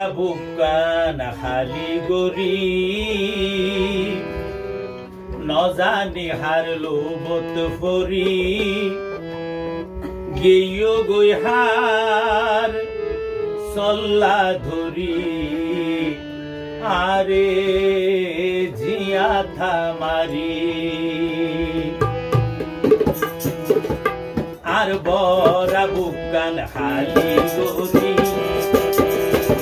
বুকানা খালি গরি নজানি হারলো বত ফরি গেইও গই হার সল্লা ধরি। আরে জিয়া থামারি আর বরা বুকান খালি গরি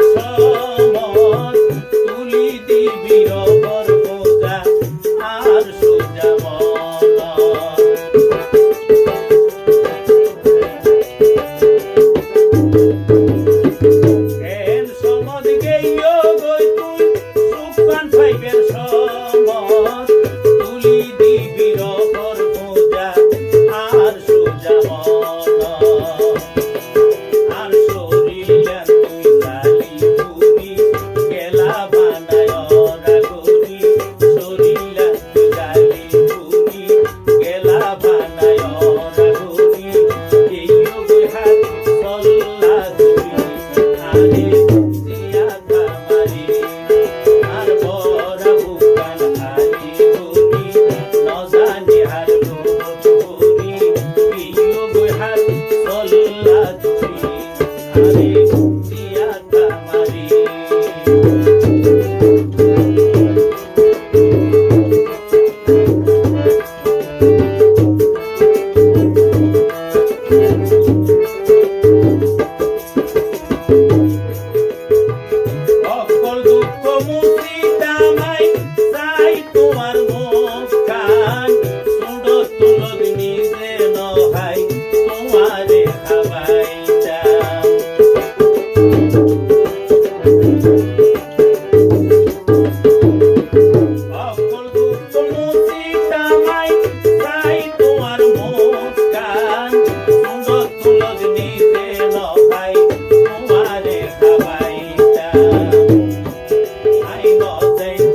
সম Hare All of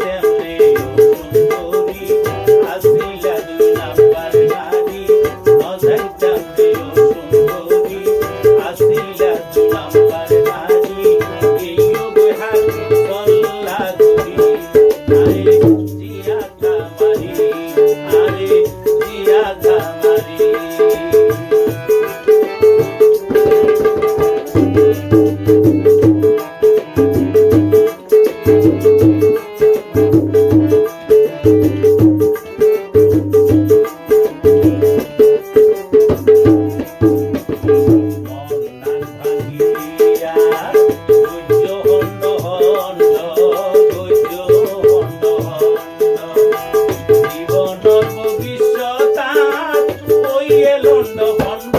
ওই লন্ড ভণ্ড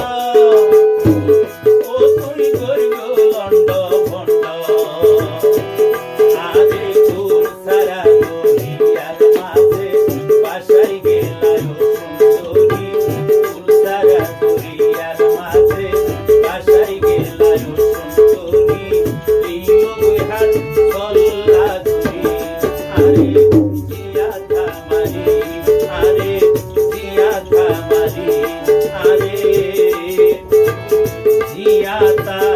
ও তুই গরিব লন্ড ভণ্ড আজ তোর সারা দুনিয়ার মাঝে বাসাই গেলাম সুন্দরী। তোর সারা দুনিয়ার মাঝে বাসাই আরে आता.